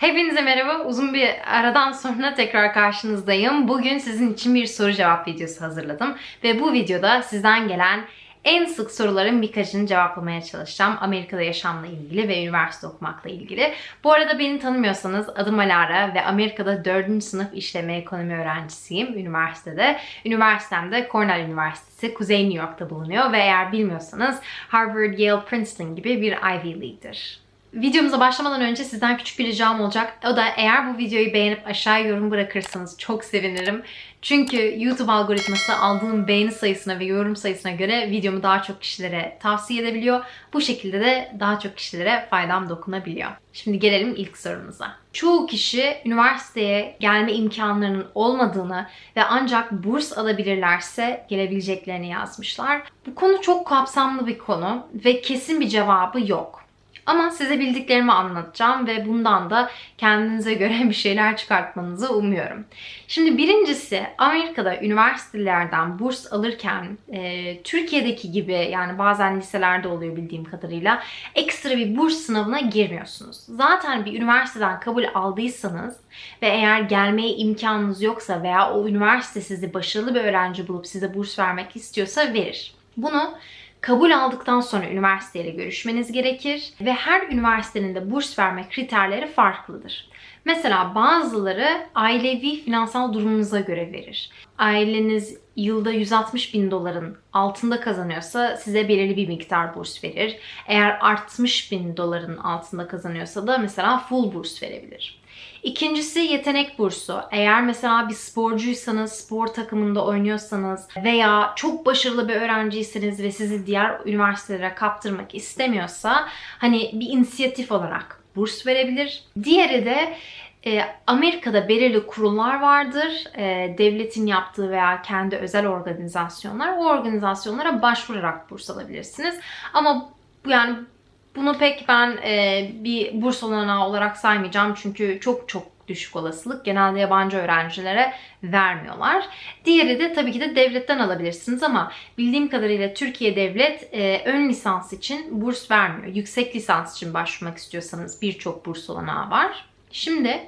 Hepinize merhaba. Uzun bir aradan sonra tekrar karşınızdayım. Bugün sizin için bir soru cevap videosu hazırladım. Ve bu videoda sizden gelen en sık soruların birkaçını cevaplamaya çalışacağım. Amerika'da yaşamla ilgili ve üniversite okumakla ilgili. Bu arada beni tanımıyorsanız adım Alara ve Amerika'da 4. sınıf işleme ekonomi öğrencisiyim üniversitede. Üniversitemde Cornell Üniversitesi Kuzey New York'ta bulunuyor ve eğer bilmiyorsanız Harvard, Yale, Princeton gibi bir Ivy League'dir. Videomuza başlamadan önce sizden küçük bir ricam olacak. O da eğer bu videoyu beğenip aşağıya yorum bırakırsanız çok sevinirim. Çünkü YouTube algoritması aldığım beğeni sayısına ve yorum sayısına göre videomu daha çok kişilere tavsiye edebiliyor. Bu şekilde de daha çok kişilere faydam dokunabiliyor. Şimdi gelelim ilk sorumuza. Çoğu kişi üniversiteye gelme imkanlarının olmadığını ve ancak burs alabilirlerse gelebileceklerini yazmışlar. Bu konu çok kapsamlı bir konu ve kesin bir cevabı yok. Ama size bildiklerimi anlatacağım ve bundan da kendinize göre bir şeyler çıkartmanızı umuyorum. Şimdi birincisi Amerika'da üniversitelerden burs alırken e, Türkiye'deki gibi yani bazen liselerde oluyor bildiğim kadarıyla ekstra bir burs sınavına girmiyorsunuz. Zaten bir üniversiteden kabul aldıysanız ve eğer gelmeye imkanınız yoksa veya o üniversite sizi başarılı bir öğrenci bulup size burs vermek istiyorsa verir. Bunu kabul aldıktan sonra üniversiteyle görüşmeniz gerekir ve her üniversitenin de burs verme kriterleri farklıdır. Mesela bazıları ailevi finansal durumunuza göre verir. Aileniz yılda 160 bin doların altında kazanıyorsa size belirli bir miktar burs verir. Eğer 60 bin doların altında kazanıyorsa da mesela full burs verebilir. İkincisi yetenek bursu. Eğer mesela bir sporcuysanız, spor takımında oynuyorsanız veya çok başarılı bir öğrenciyseniz ve sizi diğer üniversitelere kaptırmak istemiyorsa hani bir inisiyatif olarak burs verebilir. Diğeri de e, Amerika'da belirli kurullar vardır. E, devletin yaptığı veya kendi özel organizasyonlar. O organizasyonlara başvurarak burs alabilirsiniz. Ama yani bunu pek ben e, bir burs olanağı olarak saymayacağım çünkü çok çok düşük olasılık. Genelde yabancı öğrencilere vermiyorlar. Diğeri de tabii ki de devletten alabilirsiniz ama bildiğim kadarıyla Türkiye Devlet e, ön lisans için burs vermiyor. Yüksek lisans için başvurmak istiyorsanız birçok burs olanağı var. Şimdi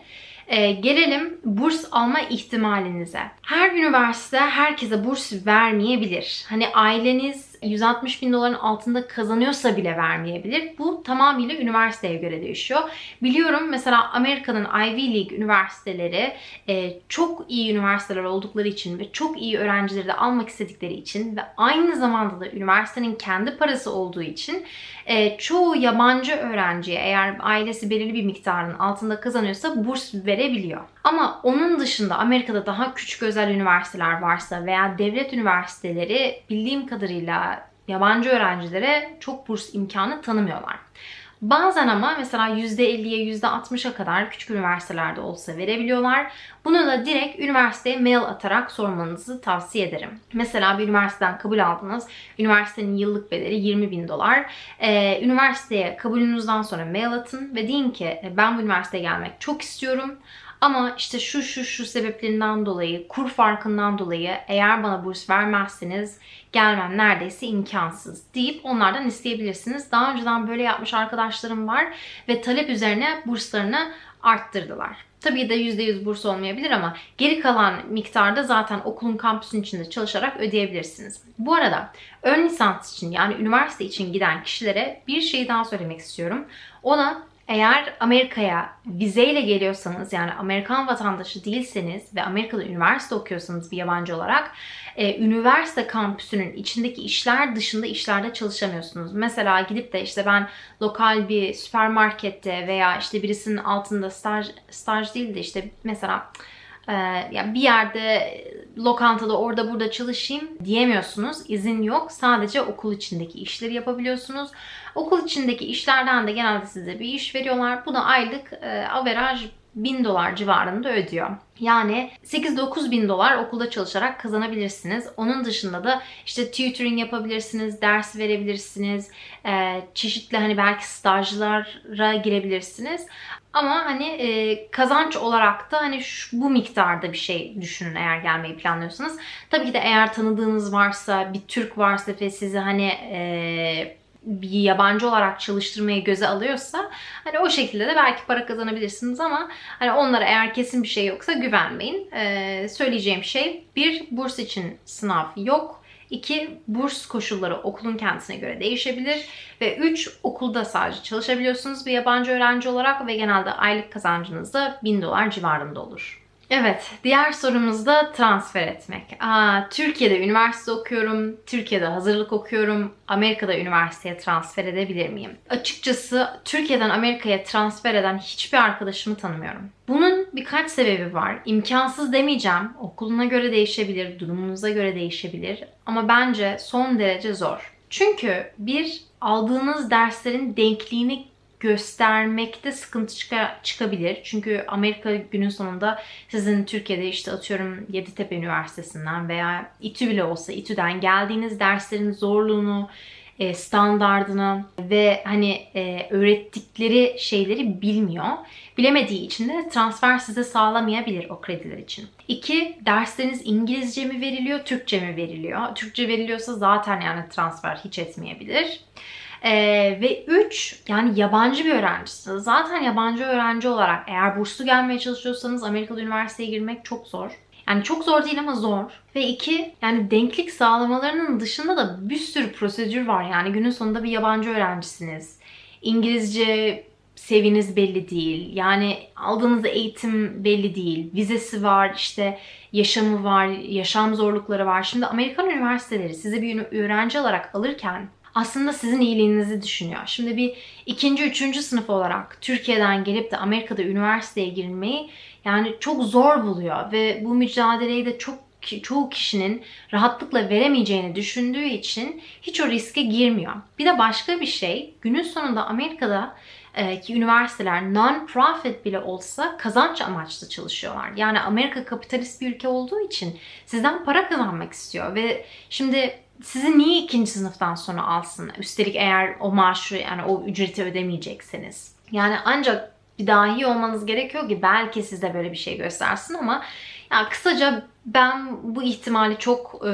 e, gelelim burs alma ihtimalinize. Her üniversite herkese burs vermeyebilir. Hani aileniz 160 bin doların altında kazanıyorsa bile vermeyebilir. Bu tamamıyla üniversiteye göre değişiyor. Biliyorum mesela Amerika'nın Ivy League üniversiteleri e, çok iyi üniversiteler oldukları için ve çok iyi öğrencileri de almak istedikleri için ve aynı zamanda da üniversitenin kendi parası olduğu için e, çoğu yabancı öğrenciye eğer ailesi belirli bir miktarın altında kazanıyorsa burs verebiliyor. Ama onun dışında Amerika'da daha küçük özel üniversiteler varsa veya devlet üniversiteleri bildiğim kadarıyla yabancı öğrencilere çok burs imkanı tanımıyorlar. Bazen ama mesela %50'ye %60'a kadar küçük üniversitelerde olsa verebiliyorlar. Bunu da direkt üniversiteye mail atarak sormanızı tavsiye ederim. Mesela bir üniversiteden kabul aldınız. Üniversitenin yıllık bedeli 20 bin dolar. Ee, üniversiteye kabulünüzden sonra mail atın ve deyin ki ben bu üniversiteye gelmek çok istiyorum. Ama işte şu şu şu sebeplerinden dolayı, kur farkından dolayı eğer bana burs vermezseniz gelmem neredeyse imkansız deyip onlardan isteyebilirsiniz. Daha önceden böyle yapmış arkadaşlarım var ve talep üzerine burslarını arttırdılar. Tabii de %100 burs olmayabilir ama geri kalan miktarda zaten okulun kampüsün içinde çalışarak ödeyebilirsiniz. Bu arada ön lisans için yani üniversite için giden kişilere bir şey daha söylemek istiyorum. Ona eğer Amerika'ya vizeyle geliyorsanız yani Amerikan vatandaşı değilseniz ve Amerika'da üniversite okuyorsanız bir yabancı olarak e, üniversite kampüsünün içindeki işler dışında işlerde çalışamıyorsunuz. Mesela gidip de işte ben lokal bir süpermarkette veya işte birisinin altında staj, staj değil de işte mesela e, yani bir yerde lokantada orada burada çalışayım diyemiyorsunuz. İzin yok. Sadece okul içindeki işleri yapabiliyorsunuz. Okul içindeki işlerden de genelde size bir iş veriyorlar. Bu da aylık e, averaj 1000 dolar civarında ödüyor. Yani 8-9 bin dolar okulda çalışarak kazanabilirsiniz. Onun dışında da işte tutoring yapabilirsiniz, ders verebilirsiniz, e, çeşitli hani belki stajlara girebilirsiniz. Ama hani e, kazanç olarak da hani şu, bu miktarda bir şey düşünün eğer gelmeyi planlıyorsanız. Tabii ki de eğer tanıdığınız varsa, bir Türk varsa ve sizi hani e, bir yabancı olarak çalıştırmayı göze alıyorsa hani o şekilde de belki para kazanabilirsiniz ama hani onlara eğer kesin bir şey yoksa güvenmeyin. Ee, söyleyeceğim şey bir burs için sınav yok. İki, burs koşulları okulun kendisine göre değişebilir. Ve üç, okulda sadece çalışabiliyorsunuz bir yabancı öğrenci olarak ve genelde aylık kazancınız da 1000 dolar civarında olur. Evet, diğer sorumuz da transfer etmek. Aa, Türkiye'de üniversite okuyorum, Türkiye'de hazırlık okuyorum, Amerika'da üniversiteye transfer edebilir miyim? Açıkçası Türkiye'den Amerika'ya transfer eden hiçbir arkadaşımı tanımıyorum. Bunun birkaç sebebi var. İmkansız demeyeceğim. Okuluna göre değişebilir, durumunuza göre değişebilir. Ama bence son derece zor. Çünkü bir, aldığınız derslerin denkliğini göstermekte sıkıntı çıka, çıkabilir. Çünkü Amerika günün sonunda sizin Türkiye'de işte atıyorum Yeditepe Üniversitesi'nden veya İTÜ bile olsa İTÜ'den geldiğiniz derslerin zorluğunu, e, standardını ve hani e, öğrettikleri şeyleri bilmiyor. Bilemediği için de transfer size sağlamayabilir o krediler için. İki, dersleriniz İngilizce mi veriliyor, Türkçe mi veriliyor? Türkçe veriliyorsa zaten yani transfer hiç etmeyebilir. Ee, ve 3 yani yabancı bir öğrencisiniz. Zaten yabancı öğrenci olarak eğer burslu gelmeye çalışıyorsanız Amerikalı üniversiteye girmek çok zor. Yani çok zor değil ama zor. Ve iki, yani denklik sağlamalarının dışında da bir sürü prosedür var. Yani günün sonunda bir yabancı öğrencisiniz. İngilizce seviyeniz belli değil. Yani aldığınız eğitim belli değil. Vizesi var, işte yaşamı var, yaşam zorlukları var. Şimdi Amerikan üniversiteleri size bir öğrenci olarak alırken aslında sizin iyiliğinizi düşünüyor. Şimdi bir ikinci, üçüncü sınıf olarak Türkiye'den gelip de Amerika'da üniversiteye girmeyi yani çok zor buluyor ve bu mücadeleyi de çok çoğu kişinin rahatlıkla veremeyeceğini düşündüğü için hiç o riske girmiyor. Bir de başka bir şey, günün sonunda Amerika'da ki üniversiteler non-profit bile olsa kazanç amaçlı çalışıyorlar. Yani Amerika kapitalist bir ülke olduğu için sizden para kazanmak istiyor ve şimdi sizi niye ikinci sınıftan sonra alsın? Üstelik eğer o maaşı yani o ücreti ödemeyecekseniz. Yani ancak bir dahi olmanız gerekiyor ki belki size böyle bir şey göstersin ama yani kısaca ben bu ihtimali çok e,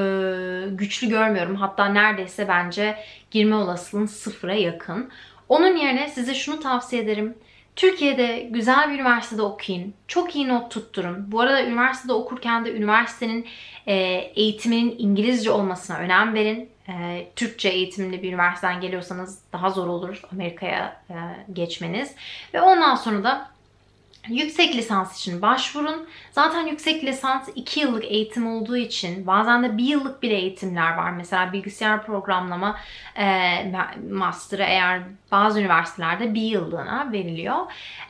güçlü görmüyorum. Hatta neredeyse bence girme olasılığın sıfıra yakın. Onun yerine size şunu tavsiye ederim. Türkiye'de güzel bir üniversitede okuyun. Çok iyi not tutturun. Bu arada üniversitede okurken de üniversitenin e, eğitiminin İngilizce olmasına önem verin. E, Türkçe eğitimli bir üniversiteden geliyorsanız daha zor olur Amerika'ya e, geçmeniz. Ve ondan sonra da Yüksek lisans için başvurun. Zaten yüksek lisans 2 yıllık eğitim olduğu için bazen de 1 yıllık bile eğitimler var. Mesela bilgisayar programlama e, master'ı eğer bazı üniversitelerde 1 yıllığına veriliyor.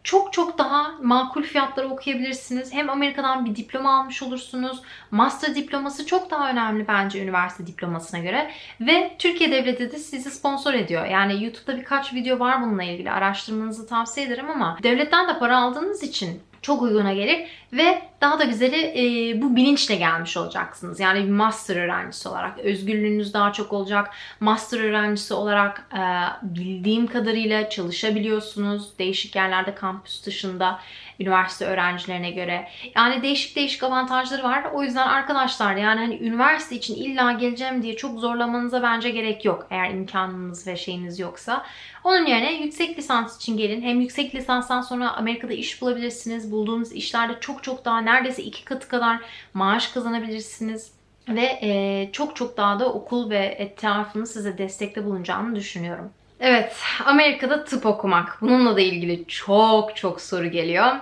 Çok çok daha makul fiyatlara okuyabilirsiniz. Hem Amerika'dan bir diploma almış olursunuz. Master diploması çok daha önemli bence üniversite diplomasına göre. Ve Türkiye Devleti de sizi sponsor ediyor. Yani YouTube'da birkaç video var bununla ilgili. Araştırmanızı tavsiye ederim ama devletten de para aldığınız için çok uyguna gelir ve daha da güzeli e, bu bilinçle gelmiş olacaksınız. Yani bir master öğrencisi olarak özgürlüğünüz daha çok olacak. Master öğrencisi olarak e, bildiğim kadarıyla çalışabiliyorsunuz. Değişik yerlerde kampüs dışında üniversite öğrencilerine göre. Yani değişik değişik avantajları var. O yüzden arkadaşlar yani hani üniversite için illa geleceğim diye çok zorlamanıza bence gerek yok. Eğer imkanınız ve şeyiniz yoksa. Onun yerine yüksek lisans için gelin. Hem yüksek lisanstan sonra Amerika'da iş bulabilirsiniz. Bulduğunuz işlerde çok çok daha neredeyse iki katı kadar maaş kazanabilirsiniz ve e, çok çok daha da okul ve etrafını size destekte bulunacağını düşünüyorum. Evet, Amerika'da tıp okumak. Bununla da ilgili çok çok soru geliyor.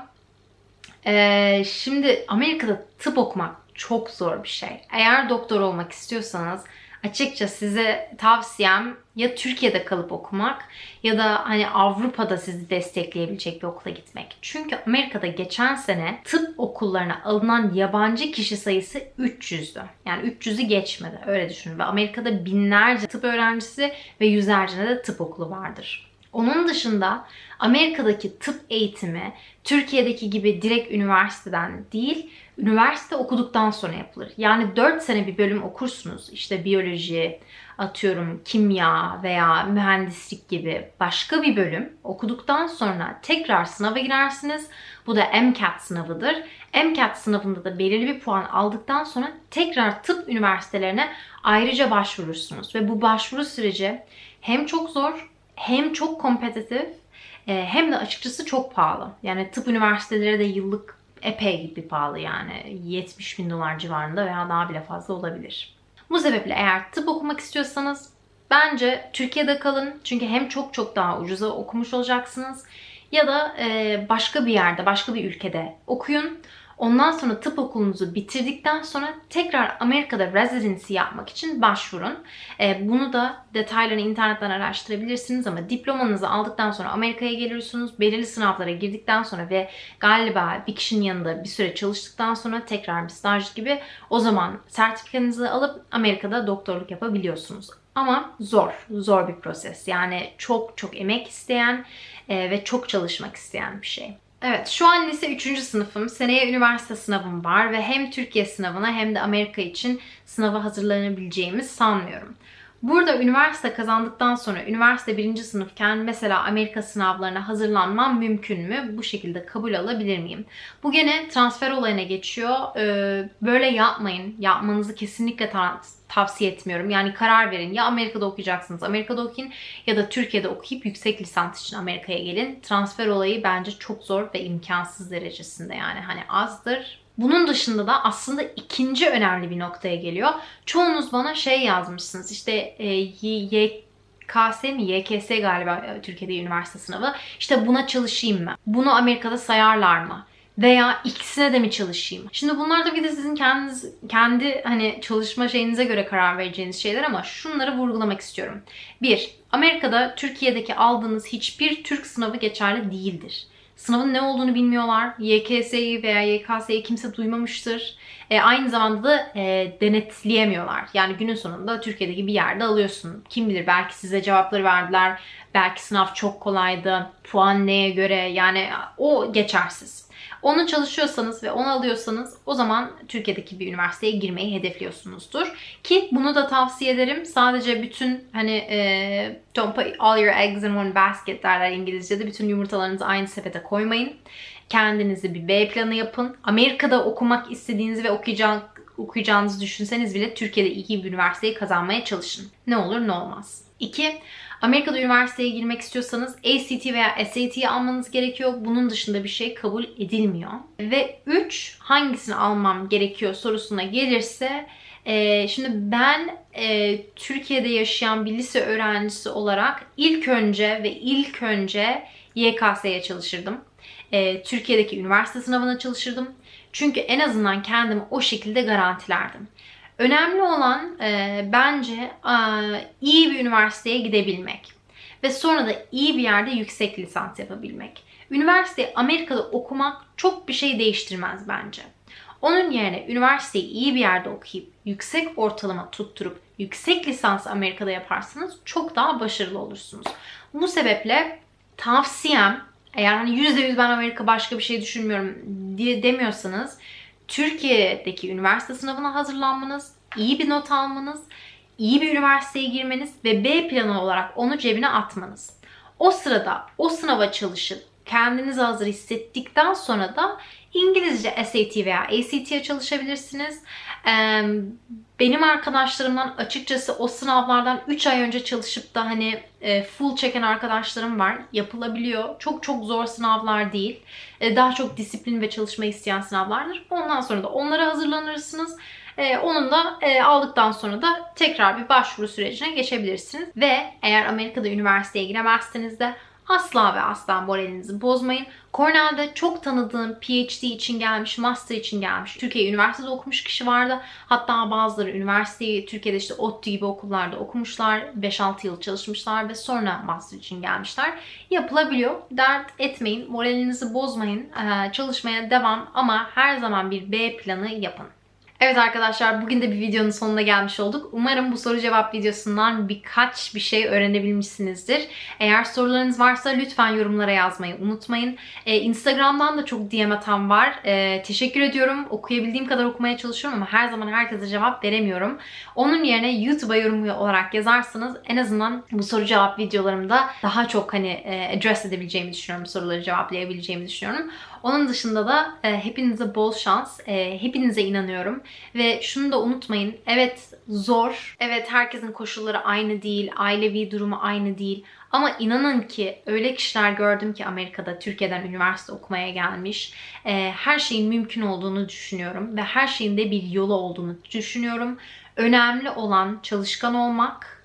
Ee, şimdi Amerika'da tıp okumak çok zor bir şey. Eğer doktor olmak istiyorsanız açıkça size tavsiyem ya Türkiye'de kalıp okumak ya da hani Avrupa'da sizi destekleyebilecek bir okula gitmek. Çünkü Amerika'da geçen sene tıp okullarına alınan yabancı kişi sayısı 300'dü. Yani 300'ü geçmedi öyle düşünün. Ve Amerika'da binlerce tıp öğrencisi ve yüzlerce de tıp okulu vardır. Onun dışında Amerika'daki tıp eğitimi Türkiye'deki gibi direkt üniversiteden değil, üniversite okuduktan sonra yapılır. Yani 4 sene bir bölüm okursunuz. İşte biyoloji, atıyorum kimya veya mühendislik gibi başka bir bölüm okuduktan sonra tekrar sınava girersiniz. Bu da MCAT sınavıdır. MCAT sınavında da belirli bir puan aldıktan sonra tekrar tıp üniversitelerine ayrıca başvurursunuz. Ve bu başvuru süreci hem çok zor hem çok kompetitif e, hem de açıkçası çok pahalı. Yani tıp üniversiteleri de yıllık epey bir pahalı yani 70 bin dolar civarında veya daha bile fazla olabilir. Bu sebeple eğer tıp okumak istiyorsanız bence Türkiye'de kalın. Çünkü hem çok çok daha ucuza okumuş olacaksınız ya da e, başka bir yerde, başka bir ülkede okuyun. Ondan sonra tıp okulunuzu bitirdikten sonra tekrar Amerika'da residency yapmak için başvurun. E, bunu da detaylarını internetten araştırabilirsiniz ama diplomanızı aldıktan sonra Amerika'ya geliyorsunuz. Belirli sınavlara girdikten sonra ve galiba bir kişinin yanında bir süre çalıştıktan sonra tekrar bir staj gibi o zaman sertifikanızı alıp Amerika'da doktorluk yapabiliyorsunuz. Ama zor, zor bir proses. Yani çok çok emek isteyen e, ve çok çalışmak isteyen bir şey. Evet, şu an lise 3. sınıfım. Seneye üniversite sınavım var ve hem Türkiye sınavına hem de Amerika için sınava hazırlanabileceğimi sanmıyorum. Burada üniversite kazandıktan sonra üniversite birinci sınıfken mesela Amerika sınavlarına hazırlanmam mümkün mü? Bu şekilde kabul alabilir miyim? Bu gene transfer olayına geçiyor. Ee, böyle yapmayın. Yapmanızı kesinlikle ta- tavsiye etmiyorum. Yani karar verin. Ya Amerika'da okuyacaksınız. Amerika'da okuyun ya da Türkiye'de okuyup yüksek lisans için Amerika'ya gelin. Transfer olayı bence çok zor ve imkansız derecesinde yani. Hani azdır bunun dışında da aslında ikinci önemli bir noktaya geliyor. Çoğunuz bana şey yazmışsınız işte e, mi YKS galiba e, Türkiye'de üniversite sınavı. İşte buna çalışayım mı? Bunu Amerika'da sayarlar mı? veya ikisine de mi çalışayım? Şimdi bunlar tabii de sizin kendiniz kendi hani çalışma şeyinize göre karar vereceğiniz şeyler ama şunları vurgulamak istiyorum. Bir, Amerika'da Türkiye'deki aldığınız hiçbir Türk sınavı geçerli değildir. Sınavın ne olduğunu bilmiyorlar. YKS'yi veya YKS'yi kimse duymamıştır. E, aynı zamanda da e, denetleyemiyorlar. Yani günün sonunda Türkiye'deki bir yerde alıyorsun. Kim bilir belki size cevapları verdiler. Belki sınav çok kolaydı. Puan neye göre yani o geçersiz. Onu çalışıyorsanız ve onu alıyorsanız o zaman Türkiye'deki bir üniversiteye girmeyi hedefliyorsunuzdur. Ki bunu da tavsiye ederim. Sadece bütün hani e, don't put all your eggs in one basket derler İngilizce'de. Bütün yumurtalarınızı aynı sepete koymayın. Kendinizi bir B planı yapın. Amerika'da okumak istediğinizi ve okuyacağınız okuyacağınızı düşünseniz bile Türkiye'de iyi bir üniversiteyi kazanmaya çalışın. Ne olur ne olmaz. 2. Amerika'da üniversiteye girmek istiyorsanız ACT veya SAT'yi almanız gerekiyor. Bunun dışında bir şey kabul edilmiyor. Ve 3 hangisini almam gerekiyor sorusuna gelirse e, şimdi ben e, Türkiye'de yaşayan bir lise öğrencisi olarak ilk önce ve ilk önce YKS'ye çalışırdım. E, Türkiye'deki üniversite sınavına çalışırdım. Çünkü en azından kendimi o şekilde garantilerdim. Önemli olan e, bence e, iyi bir üniversiteye gidebilmek ve sonra da iyi bir yerde yüksek lisans yapabilmek. Üniversiteyi Amerika'da okumak çok bir şey değiştirmez bence. Onun yerine üniversiteyi iyi bir yerde okuyup yüksek ortalama tutturup yüksek lisans Amerika'da yaparsanız çok daha başarılı olursunuz. Bu sebeple tavsiyem eğer hani %100 ben Amerika başka bir şey düşünmüyorum diye demiyorsanız Türkiye'deki üniversite sınavına hazırlanmanız, iyi bir not almanız, iyi bir üniversiteye girmeniz ve B planı olarak onu cebine atmanız. O sırada o sınava çalışıp kendinizi hazır hissettikten sonra da İngilizce SAT veya ACT'ye çalışabilirsiniz. Benim arkadaşlarımdan açıkçası o sınavlardan 3 ay önce çalışıp da hani e, full çeken arkadaşlarım var. Yapılabiliyor. Çok çok zor sınavlar değil. E, daha çok disiplin ve çalışma isteyen sınavlardır. Ondan sonra da onlara hazırlanırsınız. Ee, onun da e, aldıktan sonra da tekrar bir başvuru sürecine geçebilirsiniz. Ve eğer Amerika'da üniversiteye giremezseniz de Asla ve asla moralinizi bozmayın. Cornell'de çok tanıdığım PhD için gelmiş, master için gelmiş. Türkiye üniversitede okumuş kişi vardı. Hatta bazıları üniversiteyi Türkiye'de işte ODTÜ gibi okullarda okumuşlar. 5-6 yıl çalışmışlar ve sonra master için gelmişler. Yapılabiliyor. Dert etmeyin. Moralinizi bozmayın. Ee, çalışmaya devam ama her zaman bir B planı yapın. Evet arkadaşlar bugün de bir videonun sonuna gelmiş olduk. Umarım bu soru cevap videosundan birkaç bir şey öğrenebilmişsinizdir. Eğer sorularınız varsa lütfen yorumlara yazmayı unutmayın. Ee, Instagram'dan da çok DM atan var. Ee, teşekkür ediyorum. Okuyabildiğim kadar okumaya çalışıyorum ama her zaman herkese cevap veremiyorum. Onun yerine YouTube'a yorum olarak yazarsanız en azından bu soru cevap videolarımda daha çok hani e, address edebileceğimi düşünüyorum. Soruları cevaplayabileceğimi düşünüyorum. Onun dışında da e, hepinize bol şans. E, hepinize inanıyorum. Ve şunu da unutmayın. Evet zor. Evet herkesin koşulları aynı değil. Ailevi durumu aynı değil. Ama inanın ki öyle kişiler gördüm ki Amerika'da, Türkiye'den üniversite okumaya gelmiş. E, her şeyin mümkün olduğunu düşünüyorum. Ve her şeyin de bir yolu olduğunu düşünüyorum. Önemli olan çalışkan olmak,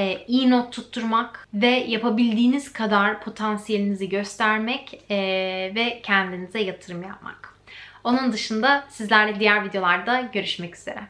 e, iyi not tutturmak ve yapabildiğiniz kadar potansiyelinizi göstermek e, ve kendinize yatırım yapmak. Onun dışında sizlerle diğer videolarda görüşmek üzere.